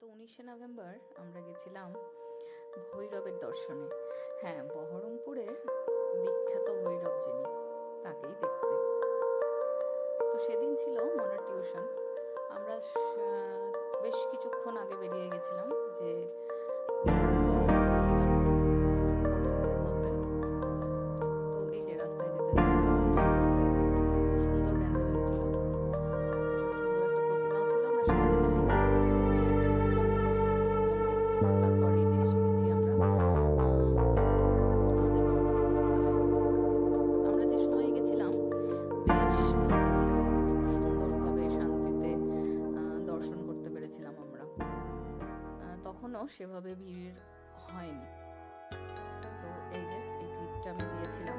গত উনিশে নভেম্বর আমরা গেছিলাম ভৈরবের দর্শনে। হ্যাঁ বহরমপুরের বিখ্যাত ভৈরব যিনি, তাকেই দেখতে। তো সেদিন ছিল মনার টিউশন। আমরা বেশ কিছুক্ষণ আগে বেরিয়ে গেছিলাম যে সুন্দর একটা প্রতিমাও ছিল। আমরা সেখানে তখনও সেভাবে ভিড় হয়নি। তো এই যে এই ক্লিপটা আমি দিয়েছিলাম।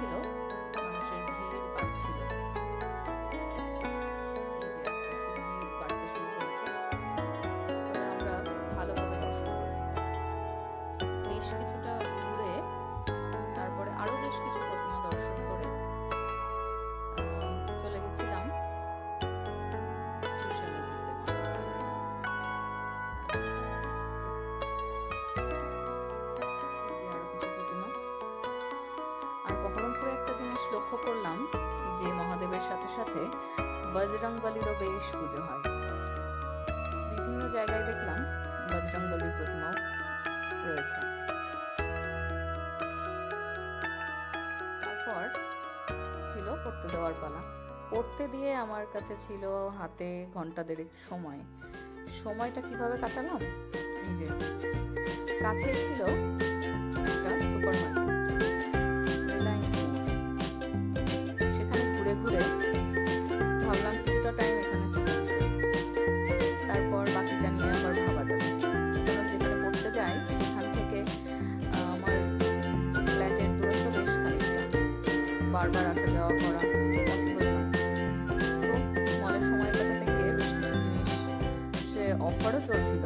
সময় লক্ষ্য করলাম যে মহাদেবের সাথে সাথে বজরং বলিরও বেশ পুজো হয়। বিভিন্ন জায়গায় দেখলাম বজরং বলির প্রতিমাও রয়েছে। তারপর ছিল পড়তে দেওয়ার পালা। পড়তে দিয়ে আমার কাছে ছিল হাতে ঘণ্টা দেড়েক সময়। সময়টা কীভাবে কাটালাম? এই যে, কাছে ছিল একটা সুপার মার্কেট বারবার আসা যাওয়া করা তো মলের সময় কাটাতে গিয়ে বেশ কিছু জিনিস সে অফারও চলছিল।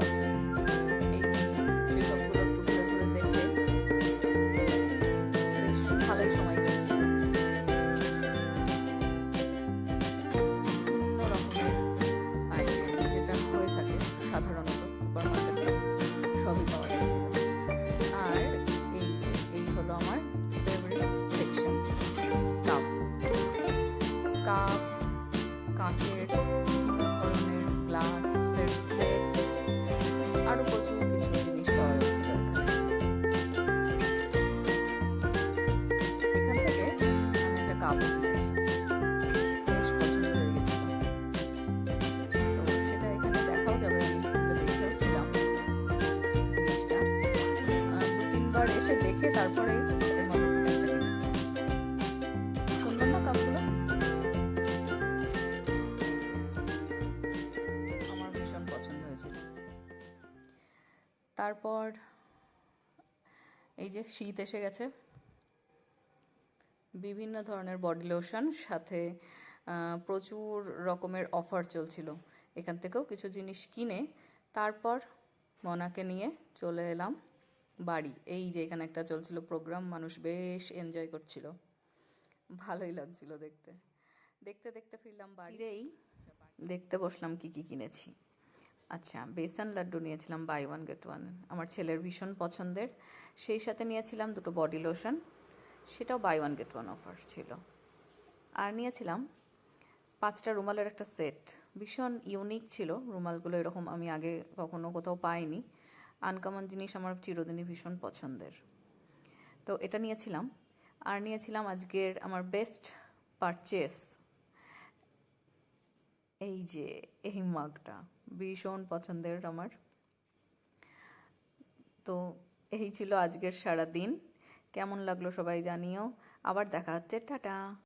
সাধারণত সুপার মার্কেটে সবই পাওয়া কাপ কাঁচের বিভিন্ন ধরনের গ্লাসের সেট আরও প্রচুর কিছু জিনিস পাওয়া এখান। থেকে আমি একটা কাপ সেটা এখানে তিনবার এসে দেখে তারপরে তারপর এই যে শীত এসে গেছে। বিভিন্ন ধরনের বডি লোশন সাথে প্রচুর রকমের অফার চলছিল। এখান থেকেও কিছু জিনিস কিনে তারপর মনাকে নিয়ে চলে এলাম বাড়ি। এই যে এখানে একটা চলছিল প্রোগ্রাম মানুষ বেশ এনজয় করছিল। ভালোই লাগছিল দেখতে। দেখতে দেখতে ফিরলাম বাড়িরেই দেখতে বসলাম কি কি কিনেছি। আচ্ছা বেসন লাড্ডু নিয়েছিলাম বাই ওয়ান গেট ওয়ান আমার ছেলের ভীষণ পছন্দের। সেই সাথে নিয়েছিলাম দুটো বডি লোশন সেটাও buy one get one offer ছিল। আর নিয়েছিলাম পাঁচটা রুমালের একটা সেট ভীষণ ইউনিক ছিল। রুমালগুলো এরকম আমি আগে কখনো কোথাও পাইনি। আনকমন জিনিস আমার চিরদিনই ভীষণ পছন্দের। তো এটা নিয়েছিলাম। আর নিয়েছিলাম আজকের আমার বেস্ট পারচেস এই যে, এই মাগটা ভীষণ পছন্দের আমার। তো এই ছিল আজকের সারা দিন কেমন লাগল সবাই জানিও। আবার দেখা হচ্ছে, টাটা।